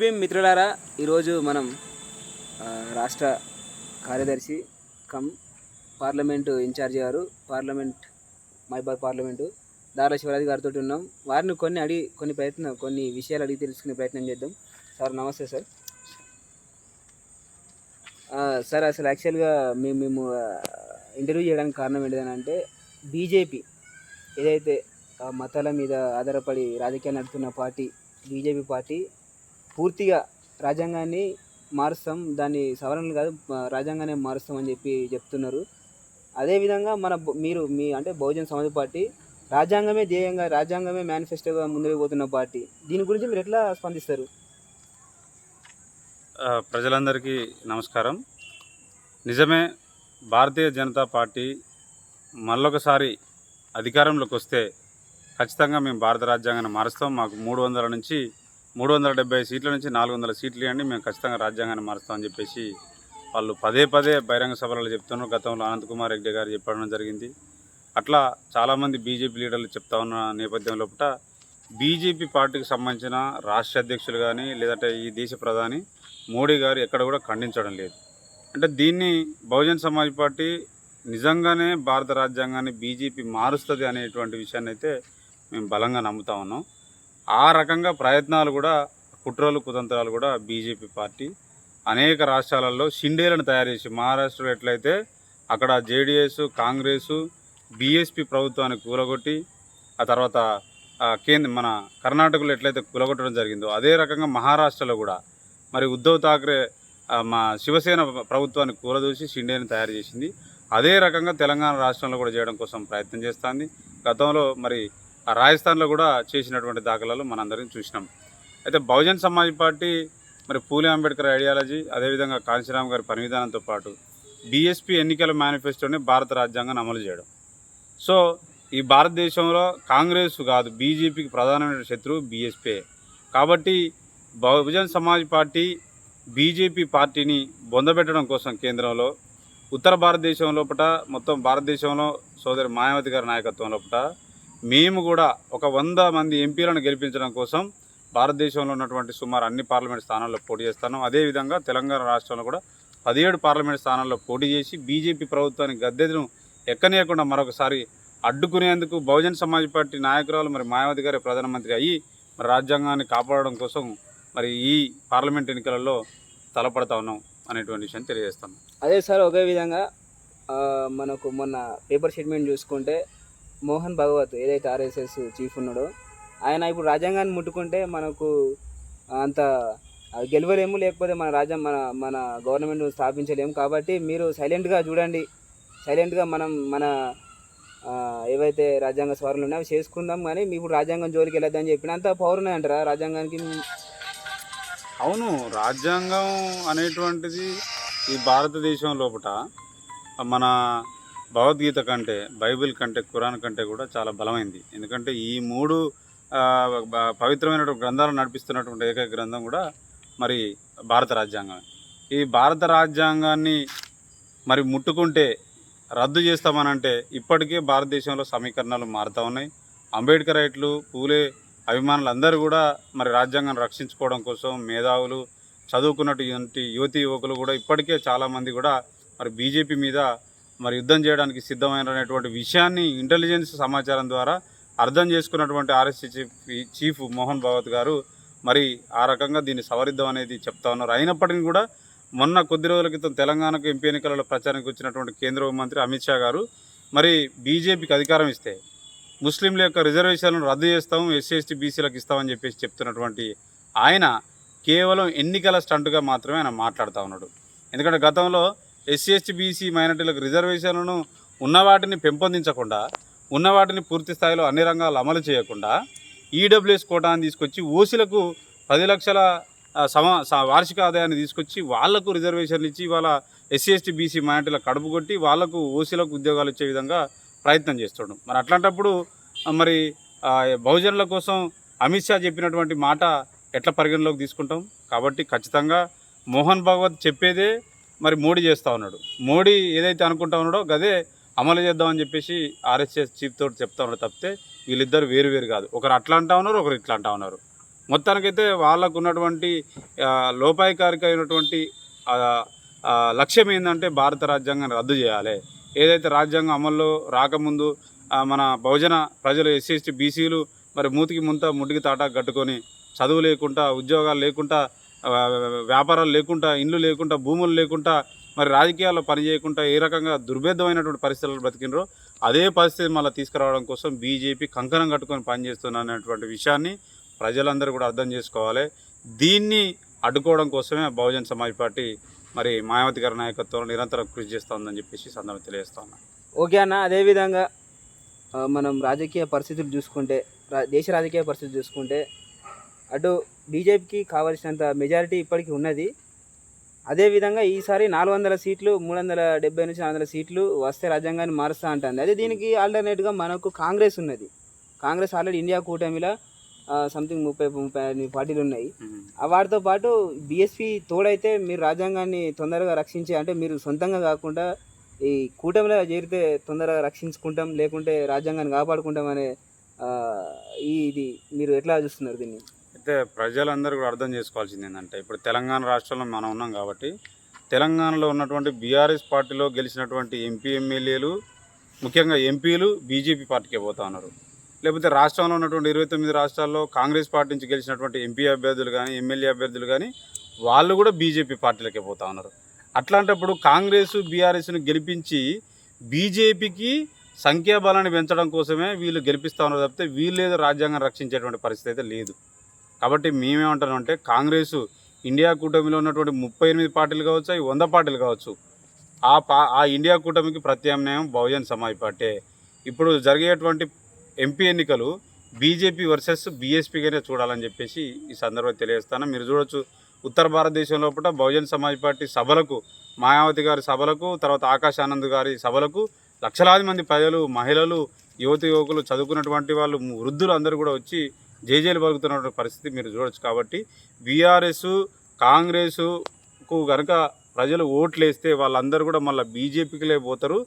భీమ్ మిత్రులారా ఈరోజు మనం రాష్ట్ర కార్యదర్శి కమ్ పార్లమెంటు ఇన్ఛార్జి గారు పార్లమెంట్ మైబాద్ పార్లమెంటు దారా శివరాజు గారితో ఉన్నాం. వారిని కొన్ని అడిగి కొన్ని ప్రయత్నం కొన్ని విషయాలు అడిగి తెలుసుకునే ప్రయత్నం చేద్దాం. సార్ నమస్తే సార్. సార్ అసలు యాక్చువల్గా మేము మేము ఇంటర్వ్యూ చేయడానికి కారణం ఏంటిదనంటే బీజేపీ ఏదైతే మతాల మీద ఆధారపడి రాజకీయాలు నడుపుతున్న పార్టీ బీజేపీ పార్టీ పూర్తిగా రాజ్యాంగాన్ని మారుస్తాం దాన్ని సవరణలు కాదు రాజ్యాంగాన్ని మారుస్తాం అని చెప్పి చెప్తున్నారు. అదేవిధంగా మన మీరు మీ అంటే బహుజన్ సమాజ్ పార్టీ రాజ్యాంగమే ధ్యేయంగా రాజ్యాంగమే మేనిఫెస్టోగా ముందుకు పోతున్న పార్టీ. దీని గురించి మీరు ఎట్లా స్పందిస్తారు? ప్రజలందరికీ నమస్కారం. నిజమే భారతీయ జనతా పార్టీ మళ్ళొకసారి అధికారంలోకి వస్తే ఖచ్చితంగా మేము భారత రాజ్యాంగాన్ని మారుస్తాం. మాకు మూడు వందల నుంచి మూడు వందల డెబ్బై సీట్ల నుంచి నాలుగు వందల సీట్లు ఇవ్వండి మేము ఖచ్చితంగా రాజ్యాంగాన్ని మారుస్తామని చెప్పేసి వాళ్ళు పదే పదే బహిరంగ సభలలో చెప్తున్నారు. గతంలో అనంత్ కుమార్ రెడ్డి గారు చెప్పడం జరిగింది. అట్లా చాలామంది బీజేపీ లీడర్లు చెప్తా ఉన్న నేపథ్యం లోపల బీజేపీ పార్టీకి సంబంధించిన రాష్ట్ర అధ్యక్షులు కానీ లేదంటే ఈ దేశ ప్రధాని మోడీ గారు ఎక్కడ కూడా ఖండించడం లేదు. అంటే దీన్ని బహుజన్ సమాజ్ పార్టీ నిజంగానే భారత రాజ్యాంగాన్ని బీజేపీ మారుస్తుంది అనేటువంటి విషయాన్ని అయితే మేము బలంగా నమ్ముతా ఉన్నాం. ఆ రకంగా ప్రయత్నాలు కూడా కుట్రలు కుతంత్రాలు కూడా బీజేపీ పార్టీ అనేక రాష్ట్రాలలో షిండేలను తయారు చేసి మహారాష్ట్రలో ఎట్లయితే అక్కడ జేడిఎస్ కాంగ్రెస్ బీఎస్పీ ప్రభుత్వాన్ని కూలగొట్టి ఆ తర్వాత కేంద్ర మన కర్ణాటకలో ఎట్లయితే కూలగొట్టడం జరిగిందో అదే రకంగా మహారాష్ట్రలో కూడా మరి ఉద్ధవ్ ఠాక్రే మా శివసేన ప్రభుత్వాన్ని కూలదూసి షిండేని తయారు చేసింది. అదే రకంగా తెలంగాణ రాష్ట్రంలో కూడా చేయడం కోసం ప్రయత్నం చేస్తుంది. గతంలో మరి రాజస్థాన్లో కూడా చేసినటువంటి దాఖలాలు మనందరం చూసినాం. అయితే బహుజన్ సమాజ్ పార్టీ మరి పూలే అంబేద్కర్ ఐడియాలజీ అదేవిధంగా కాంశీరామ్ గారి పని విధానంతో పాటు బీఎస్పీ ఎన్నికల మేనిఫెస్టోని భారత రాజ్యాంగాన్ని అమలు చేయడం. సో ఈ భారతదేశంలో కాంగ్రెస్ కాదు బీజేపీకి ప్రధానమైన శత్రువు బీఎస్పీ కాబట్టి బహుజన్ సమాజ్ పార్టీ బీజేపీ పార్టీని బొందబెట్టడం కోసం కేంద్రంలో ఉత్తర భారతదేశం లోపల మొత్తం భారతదేశంలో సోదరి మాయావతి గారి నాయకత్వం లోపల మేము కూడా ఒక వంద మంది ఎంపీలను గెలిపించడం కోసం భారతదేశంలో ఉన్నటువంటి సుమారు అన్ని పార్లమెంట్ స్థానాల్లో పోటీ చేస్తాను అదేవిధంగా తెలంగాణ రాష్ట్రంలో కూడా పదిహేడు పార్లమెంట్ స్థానాల్లో పోటీ చేసి బీజేపీ ప్రభుత్వానికి గద్దెను ఎక్కనీయకుండా మరొకసారి అడ్డుకునేందుకు బహుజన్ సమాజ్ పార్టీ నాయకురాలు మరి మాయావతి గారి ప్రధానమంత్రి అయ్యి మరి రాజ్యాంగాన్ని కాపాడడం కోసం మరి ఈ పార్లమెంట్ ఎన్నికలలో తలపడతా ఉన్నాం అనేటువంటి విషయాన్ని తెలియజేస్తాను. అదే సార్ ఒకే విధంగా మనకు మొన్న పేపర్ స్టేట్మెంట్ చూసుకుంటే మోహన్ భగవత్ ఏదైతే ఆర్ఎస్ఎస్ చీఫ్ ఉన్నాడో ఆయన ఇప్పుడు రాజ్యాంగాన్ని ముట్టుకుంటే మనకు అంత గెలవలేము లేకపోతే మన రాజ్యం మన మన గవర్నమెంట్ స్థాపించలేము. కాబట్టి మీరు సైలెంట్గా చూడండి. సైలెంట్గా మనం మన ఏవైతే రాజ్యాంగ సవరణలు ఉన్నాయో అవి చేసుకుందాం కానీ మీ ఇప్పుడు రాజ్యాంగం జోలికి వెళ్ళొద్దని చెప్పిన అంత పవర్ ఉన్నాయంటారా రాజ్యాంగానికి? అవును రాజ్యాంగం అనేటువంటిది ఈ భారతదేశం లోపల మన భగవద్గీత కంటే బైబిల్ కంటే ఖురాన్ కంటే కూడా చాలా బలమైంది. ఎందుకంటే ఈ మూడు ఆ, పవిత్రమైనటువంటి గ్రంథాలు నడిపిస్తున్నటువంటి ఏకైక గ్రంథం కూడా మరి భారత రాజ్యాంగం ఈ భారత రాజ్యాంగాన్ని మరి ముట్టుకుంటే రద్దు చేస్తామనంటే ఇప్పటికే భారతదేశంలో సమీకరణలు మారుతూ ఉన్నాయి. అంబేద్కర్ రైట్లు పూలే అభిమానులు అందరూ కూడా మరి రాజ్యాంగాన్ని రక్షించుకోవడం కోసం మేధావులు చదువుకున్నటువంటి యువతి యువకులు కూడా ఇప్పటికే చాలామంది కూడా మరి బీజేపీ మీద మరి యుద్ధం చేయడానికి సిద్ధమైనటువంటి విషయాన్ని ఇంటెలిజెన్స్ సమాచారం ద్వారా అర్థం చేసుకున్నటువంటి RSS chief chief Mohan Bhagwat garu మరి ఆ రకంగా దీన్ని సవరిద్దాం అనేది చెప్తా ఉన్నారు. అయినప్పటికీ కూడా మొన్న కొద్ది రోజుల క్రితం తెలంగాణకు ఎంపీ ఎన్నికలలో ప్రచారానికి వచ్చినటువంటి కేంద్ర మంత్రి అమిత్ షా గారు మరి బీజేపీకి అధికారం ఇస్తే ముస్లింల యొక్క రిజర్వేషన్లను రద్దు చేస్తాం ఎస్సీ ఎస్టీ బీసీలకు ఇస్తామని చెప్పేసి చెప్తున్నటువంటి ఆయన కేవలం ఎన్నికల స్టంట్గా మాత్రమే ఆయన మాట్లాడుతూ ఉన్నాడు. ఎందుకంటే గతంలో ఎస్సీ ఎస్టీ బీసీ మైనార్టీలకు రిజర్వేషన్లను ఉన్న వాటిని పెంపొందించకుండా ఉన్న వాటిని పూర్తి స్థాయిలో అన్ని రంగాలు అమలు చేయకుండా ఈడబ్ల్యూఎస్ కోటాను తీసుకొచ్చి ఓసీలకు పది లక్షల సమ వార్షిక ఆదాయాన్ని తీసుకొచ్చి వాళ్ళకు రిజర్వేషన్లు ఇచ్చి వాళ్ళ ఎస్సీ ఎస్టీ బీసీ మైనార్టీలకు కడుపు కొట్టి వాళ్ళకు ఓసీలకు ఉద్యోగాలు ఇచ్చే విధంగా ప్రయత్నం చేస్తున్నాడు మరి అట్లాంటప్పుడు మరి బహుజనుల కోసం అమిత్ షా చెప్పినటువంటి మాట ఎట్లా పరిగణలోకి తీసుకుంటాం? కాబట్టి ఖచ్చితంగా మోహన్ భగవత్ చెప్పేదే మరి మోడీ చేస్తూ ఉన్నాడు. మోడీ ఏదైతే అనుకుంటా ఉన్నాడో గదే అమలు చేద్దామని చెప్పేసి ఆర్ఎస్ఎస్ చీఫ్ తోటి చెప్తా ఉన్నాడు తప్పితే వీళ్ళిద్దరు వేరు వేరు కాదు. ఒకరు అట్లా అంటా ఉన్నారు ఒకరు ఇట్లా అంటా ఉన్నారు. మొత్తానికైతే వాళ్ళకు ఉన్నటువంటి ఆ, లోపాయకారికమైనటువంటి లక్ష్యం ఏంటంటే భారత రాజ్యాంగాన్ని రద్దు చేయాలి. ఏదైతే రాజ్యాంగం అమల్లో రాకముందు మన బహుజన ప్రజలు ఎస్సీ ఎస్టీ బీసీలు మరి మూతికి ముంత ముటికి తాట కట్టుకొని చదువు లేకుండా ఉద్యోగాలు లేకుండా వ్యాపారాలు లేకుండా ఇండ్లు లేకుండా భూములు లేకుండా మరి రాజకీయాల్లో పని చేయకుండా ఏ రకంగా దుర్భేదమైనటువంటి పరిస్థితులు బ్రతికినరో అదే పరిస్థితి మళ్ళీ తీసుకురావడం కోసం బీజేపీ కంకణం కట్టుకొని పనిచేస్తున్నటువంటి విషయాన్ని ప్రజలందరూ కూడా అర్థం చేసుకోవాలి. దీన్ని అడ్డుకోవడం కోసమే బహుజన్ సమాజ్ పార్టీ మరి మాయావతి గారి నాయకత్వంలో నిరంతరం కృషి చేస్తోందని చెప్పేసి సందర్భం తెలియజేస్తా ఉన్నాను ఓకే అన్న అదేవిధంగా మనం రాజకీయ పరిస్థితులు చూసుకుంటే రా- దేశ రాజకీయ పరిస్థితులు చూసుకుంటే అటు బీజేపీకి కావాల్సినంత మెజారిటీ ఇప్పటికీ ఉన్నది. అదేవిధంగా ఈసారి నాలుగు వందల సీట్లు మూడు వందల డెబ్బై నుంచి నాలుగు వందల సీట్లు వస్తే రాజ్యాంగాన్ని మారుస్తా అంటుంది. అదే దీనికి ఆల్టర్నేట్గా మనకు కాంగ్రెస్ ఉన్నది. కాంగ్రెస్ ఆల్రెడీ ఇండియా కూటమిలో సంథింగ్ ముప్పై ముప్పై పార్టీలు ఉన్నాయి. వాటితో పాటు బీఎస్పీ తోడైతే మీరు రాజ్యాంగాన్ని తొందరగా రక్షించే అంటే మీరు సొంతంగా కాకుండా ఈ కూటమిలో చేరితే తొందరగా రక్షించుకుంటాం లేకుంటే రాజ్యాంగాన్ని కాపాడుకుంటాం అనే ఇది మీరు ఎట్లా చూస్తున్నారు దీన్ని? అయితే ప్రజలందరూ కూడా అర్థం చేసుకోవాల్సింది ఏంటంటే ఇప్పుడు తెలంగాణ రాష్ట్రంలో మనం ఉన్నాం కాబట్టి తెలంగాణలో ఉన్నటువంటి బీఆర్ఎస్ పార్టీలో గెలిచినటువంటి ఎంపీ ఎమ్మెల్యేలు ముఖ్యంగా ఎంపీలు బీజేపీ పార్టీకే పోతా ఉన్నారు. లేకపోతే రాష్ట్రంలో ఉన్నటువంటి ఇరవై తొమ్మిది రాష్ట్రాల్లో కాంగ్రెస్ పార్టీ నుంచి గెలిచినటువంటి ఎంపీ అభ్యర్థులు కానీ ఎమ్మెల్యే అభ్యర్థులు కానీ వాళ్ళు కూడా బీజేపీ పార్టీలకే పోతా ఉన్నారు. అట్లాంటప్పుడు కాంగ్రెస్ బీఆర్ఎస్ను గెలిపించి బీజేపీకి సంఖ్యాబలాన్ని పెంచడం కోసమే వీళ్ళు గెలిపిస్తా ఉన్నారు తప్పితే వీళ్ళేదో రాజ్యాంగం రక్షించేటువంటి పరిస్థితి అయితే లేదు. కాబట్టి మేమేమంటామంటే అంటే కాంగ్రెస్ ఇండియా కూటమిలో ఉన్నటువంటి ముప్పై ఎనిమిది పార్టీలు కావచ్చు అవి వంద పార్టీలు కావచ్చు. ఆ పా ఆ ఇండియా కూటమికి ప్రత్యామ్నాయం బహుజన్ సమాజ్ పార్టీ. ఇప్పుడు జరిగేటువంటి ఎంపీ ఎన్నికలు బీజేపీ వర్సెస్ బీఎస్పీగానే చూడాలని చెప్పేసి ఈ సందర్భంగా తెలియజేస్తాను. మీరు చూడొచ్చు ఉత్తర భారతదేశంలో పూట బహుజన్ సమాజ్ పార్టీ సభలకు మాయావతి గారి సభలకు తర్వాత ఆకాశ్ ఆనంద్ గారి సభలకు లక్షలాది మంది ప్రజలు మహిళలు యువతి యువకులు చదువుకున్నటువంటి వాళ్ళు వృద్ధులు అందరూ కూడా వచ్చి జేజేలు పలుకుతున్నటువంటి పరిస్థితి మీరు చూడొచ్చు. కాబట్టి బీఆర్ఎస్ కాంగ్రెస్కు కనుక ప్రజలు ఓట్లు వేస్తే వాళ్ళందరూ కూడా మళ్ళీ బీజేపీకిలే పోతారు.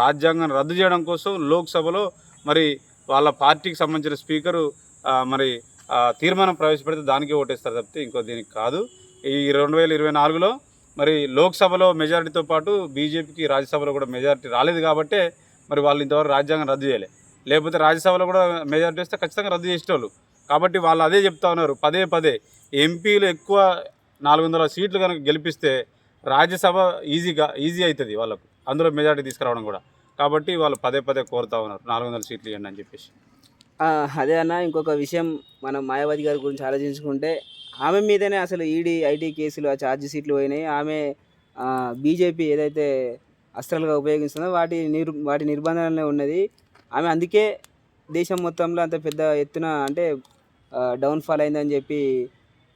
రాజ్యాంగం రద్దు చేయడం కోసం లోక్సభలో మరి వాళ్ళ పార్టీకి సంబంధించిన స్పీకరు మరి తీర్మానం ప్రవేశపెడితే దానికే ఓటేస్తారు తప్పితే ఇంకో దీనికి కాదు. ఈ రెండు వేల ఇరవై నాలుగులో మరి లోక్సభలో మెజారిటీతో పాటు బీజేపీకి రాజ్యసభలో కూడా మెజారిటీ రాలేదు కాబట్టే మరి వాళ్ళు ఇంతవరకు రాజ్యాంగం రద్దు చేయలే. లేకపోతే రాజ్యసభలో కూడా మెజారిటీ వస్తే ఖచ్చితంగా రద్దు చేసేటోళ్ళు. కాబట్టి వాళ్ళు అదే చెప్తా ఉన్నారు. పదే పదే ఎంపీలు ఎక్కువ నాలుగు వందల సీట్లు కనుక గెలిపిస్తే రాజ్యసభ ఈజీగా ఈజీ అవుతుంది వాళ్ళకు. అందులో మెజార్టీ తీసుకురావడం కూడా. కాబట్టి వాళ్ళు పదే పదే కోరుతా ఉన్నారు. నాలుగు వందల సీట్లు ఇవ్వండి అని చెప్పేసి. అదే అన్న ఇంకొక విషయం మనం మాయావతి గారి గురించి ఆలోచించుకుంటే ఆమె మీదనే అసలు ఈడీ ఐటీ కేసులు ఆ ఛార్జ్ సీట్లు పోయినాయి. ఆమె బీజేపీ ఏదైతే అస్త్రాలుగా ఉపయోగిస్తుందో వాటి నిర్ వాటి నిర్బంధనలో ఉన్నది. ఆమె అందుకే దేశం మొత్తంలో అంత పెద్ద ఎత్తున అంటే డౌన్ఫాల్ అయిందని చెప్పి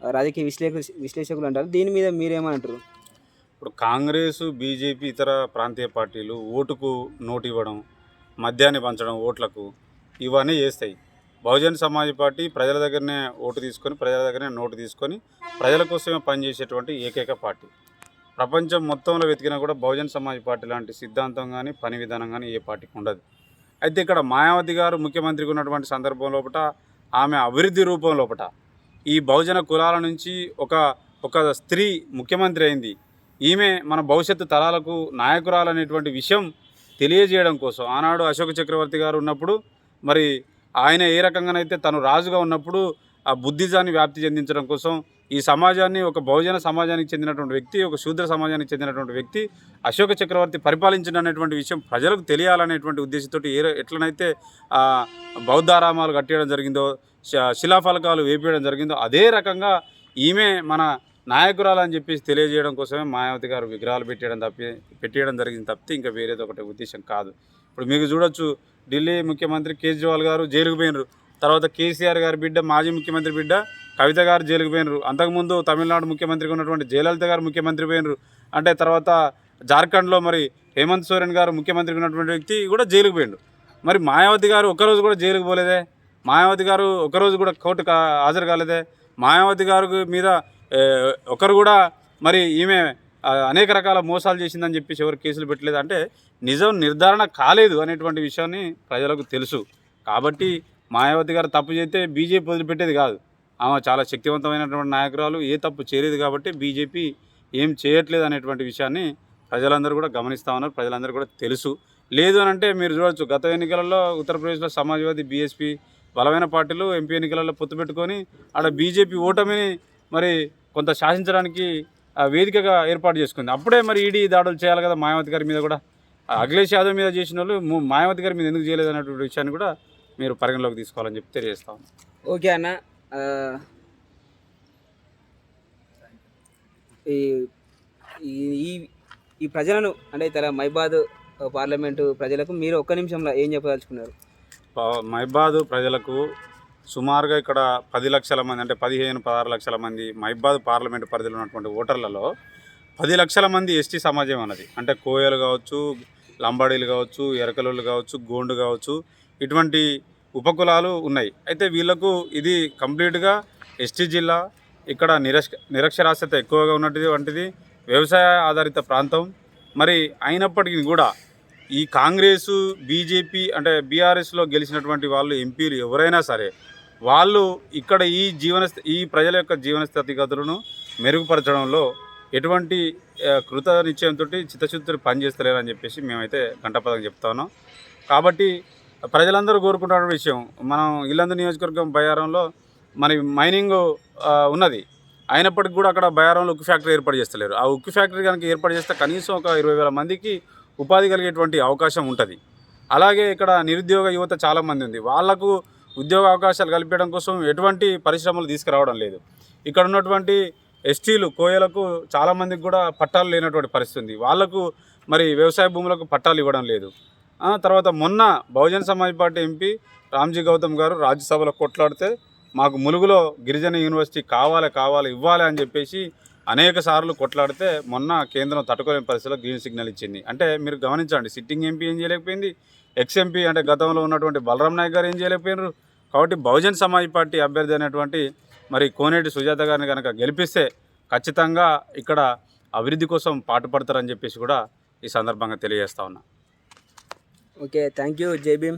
రాజకీయ విశ్లేష విశ్లేషకులు అంటారు. దీని మీద మీరేమంటారు? ఇప్పుడు కాంగ్రెస్ బీజేపీ ఇతర ప్రాంతీయ పార్టీలు ఓటుకు నోటు ఇవ్వడం మద్యాన్ని పంచడం ఓట్లకు ఇవన్నీ చేస్తాయి. బహుజన్ సమాజ్ పార్టీ ప్రజల దగ్గరనే ఓటు తీసుకొని ప్రజల దగ్గరనే నోటు తీసుకొని ప్రజల కోసమే పనిచేసేటువంటి ఏకైక పార్టీ. ప్రపంచం మొత్తంలో వెతికినా కూడా బహుజన సమాజ్ పార్టీ లాంటి సిద్ధాంతం కానీ పని విధానం కానీ ఏ పార్టీకి ఉండదు. అయితే ఇక్కడ మాయావతి గారు ముఖ్యమంత్రిగా ఉన్నటువంటి సందర్భం లోపల ఆమె అభివృద్ధి రూపం లోపట. ఈ బహుజన కులాల నుంచి ఒక ఒక స్త్రీ ముఖ్యమంత్రి అయింది. ఈమె మన భవిష్యత్తు తరాలకు నాయకురాలు అనేటువంటి విషయం తెలియజేయడం కోసం. ఆనాడు అశోక చక్రవర్తి గారు ఉన్నప్పుడు మరి ఆయన ఏ రకంగానైతే తను రాజుగా ఉన్నప్పుడు ఆ బుద్ధిజాన్ని వ్యాప్తి చెందించడం కోసం ఈ సమాజాన్ని ఒక బహుజన సమాజానికి చెందినటువంటి వ్యక్తి ఒక శూద్ర సమాజానికి చెందినటువంటి వ్యక్తి అశోక చక్రవర్తి పరిపాలించిన అనేటువంటి విషయం ప్రజలకు తెలియాలనేటువంటి ఉద్దేశంతో ఏ ఎట్లనైతే బౌద్ధారామాలు కట్టేయడం జరిగిందో శిలాఫలకాలు వేపేయడం జరిగిందో అదే రకంగా ఈమె మన నాయకురాలు అని చెప్పేసి తెలియజేయడం కోసమే మాయావతి గారు విగ్రహాలు పెట్టేయడం తప్పి పెట్టేయడం జరిగింది తప్పితే ఇంకా వేరేది ఒకటి ఉద్దేశం కాదు. ఇప్పుడు మీకు చూడొచ్చు ఢిల్లీ ముఖ్యమంత్రి కేజ్రీవాల్ గారు జైలుకు పోయినరు. తర్వాత కేసీఆర్ గారి బిడ్డ మాజీ ముఖ్యమంత్రి బిడ్డ కవిత గారు జైలుకు పోయినరు. అంతకుముందు తమిళనాడు ముఖ్యమంత్రిగా ఉన్నటువంటి జయలలిత గారు ముఖ్యమంత్రి పోయినరు. అంటే తర్వాత జార్ఖండ్లో మరి హేమంత్ సోరెన్ గారు ముఖ్యమంత్రిగా ఉన్నటువంటి వ్యక్తి కూడా జైలుకు పోయిండు. మరి మాయావతి గారు ఒక్కరోజు కూడా జైలుకు పోలేదే? మాయావతి గారు ఒకరోజు కూడా కోర్టుకు హాజరు కాలేదే? మాయావతి గారు మీద ఒకరు కూడా మరి ఈమె అనేక రకాల మోసాలు చేసిందని చెప్పేసి ఎవరు కేసులు పెట్టలేదు. అంటే నిజం నిర్ధారణ కాలేదు అనేటువంటి విషయాన్ని ప్రజలకు తెలుసు. కాబట్టి మాయావతి గారు తప్పు చేస్తే బీజేపీ వదిలిపెట్టేది కాదు. ఆమె చాలా శక్తివంతమైనటువంటి నాయకురాలు ఏ తప్పు చేయలేదు కాబట్టి బీజేపీ ఏం చేయట్లేదు అనేటువంటి విషయాన్ని ప్రజలందరూ కూడా గమనిస్తూ ఉన్నారు. ప్రజలందరూ కూడా తెలుసు. లేదు అని అంటే మీరు చూడొచ్చు. గత ఎన్నికలలో ఉత్తరప్రదేశ్లో సమాజ్వాదీ బీఎస్పీ బలమైన పార్టీలు ఎంపీ ఎన్నికలలో పొత్తు పెట్టుకొని ఆడ బీజేపీ ఓటమిని మరి కొంత శాసించడానికి ఆ, వేదికగా ఏర్పాటు చేసుకుంది. అప్పుడే మరి ఈడీ దాడులు చేయాలి కదా మాయావతి గారి మీద కూడా. అఖిలేష్ యాదవ్ మీద చేసిన వాళ్ళు మాయావతి గారి మీద ఎందుకు చేయలేదు అనేటువంటి విషయాన్ని కూడా మీరు పరిగణలోకి తీసుకోవాలని చెప్పి తెలియజేస్తాం. ఓకే అన్న. ఈ ఈ- ప్రజలను అంటే తన మైబాద్ పార్లమెంటు ప్రజలకు మీరు ఒక్క నిమిషంలో ఏం చెప్పదలుచుకున్నారు? మైబాద్ ప్రజలకు సుమారుగా ఇక్కడ పది లక్షల మంది అంటే పదిహేను పదహారు లక్షల మంది మైబాద్ పార్లమెంట్ పరిధిలో ఉన్నటువంటి ఓటర్లలో పది లక్షల మంది ఎస్టీ సమాజం అన్నది. అంటే కోయలు కావచ్చు లంబాడీలు కావచ్చు ఎరకలోళ్ళు కావచ్చు గోండు కావచ్చు ఇటువంటి ఉపకులాలు ఉన్నాయి. అయితే వీళ్ళకు ఇది కంప్లీట్గా ఎస్టీ జిల్లా ఇక్కడ నిరక్ష నిరక్షరాస్యత ఎక్కువగా ఉన్నటువంటి వంటిది వ్యవసాయ ఆధారిత ప్రాంతం. మరి అయినప్పటికీ కూడా ఈ కాంగ్రెసు బీజేపీ అంటే బీఆర్ఎస్లో గెలిచినటువంటి వాళ్ళు ఎంపీలు ఎవరైనా సరే వాళ్ళు ఇక్కడ ఈ జీవన ఈ ప్రజల యొక్క జీవన స్థితిగతులను మెరుగుపరచడంలో ఎటువంటి కృత నిశ్చయంతో చిత్తశుద్ధులు పనిచేస్తలేరని చెప్పేసి మేమైతే గంటపదం చెప్తా ఉన్నాం. కాబట్టి ప్రజలందరూ కోరుకుంటున్న విషయం మనం ఇల్లందు నియోజకవర్గం బయారంలో మరి మైనింగ్ ఉన్నది. అయినప్పటికీ కూడా అక్కడ బయారంలో ఉక్కు ఫ్యాక్టరీ ఏర్పాటు చేస్తలేరు. ఆ ఉక్కు ఫ్యాక్టరీ కనుక ఏర్పాటు చేస్తే కనీసం ఒక ఇరవై వేల మందికి ఉపాధి కలిగేటువంటి అవకాశం ఉంటుంది. అలాగే ఇక్కడ నిరుద్యోగ యువత చాలామంది ఉంది. వాళ్ళకు ఉద్యోగ అవకాశాలు కల్పించడం కోసం ఎటువంటి పరిశ్రమలు తీసుకురావడం లేదు. ఇక్కడ ఉన్నటువంటి ఎస్టీలు కోయలకు చాలామందికి కూడా పట్టాలు లేనటువంటి పరిస్థితి ఉంది. వాళ్ళకు మరి వ్యవసాయ భూములకు పట్టాలు ఇవ్వడం లేదు. తర్వాత మొన్న బహుజన సమాజ్ పార్టీ ఎంపీ రామ్జీ గౌతమ్ గారు రాజ్యసభలో కొట్లాడితే మాకు ములుగులో గిరిజన యూనివర్సిటీ కావాలి కావాలి ఇవ్వాలి అని చెప్పేసి అనేక సార్లు కొట్లాడితే మొన్న కేంద్రం తట్టుకోలేని పరిస్థితిలో గ్రీన్ సిగ్నల్ ఇచ్చింది. అంటే మీరు గమనించండి సిట్టింగ్ ఎంపీ ఏం చేయలేకపోయింది ఎక్స్ ఎంపీ అంటే గతంలో ఉన్నటువంటి బలరాం నాయక్ గారు ఏం చేయలేకపోయినారు? కాబట్టి బహుజన్ సమాజ్ పార్టీ అభ్యర్థి అయినటువంటి మరి కోనేటి సుజాత గారిని కనుక గెలిపిస్తే ఖచ్చితంగా ఇక్కడ అభివృద్ధి కోసం పాటుపడతారని చెప్పేసి కూడా ఈ సందర్భంగా తెలియజేస్తా ఉన్నా. Okay thank you Jai Bhim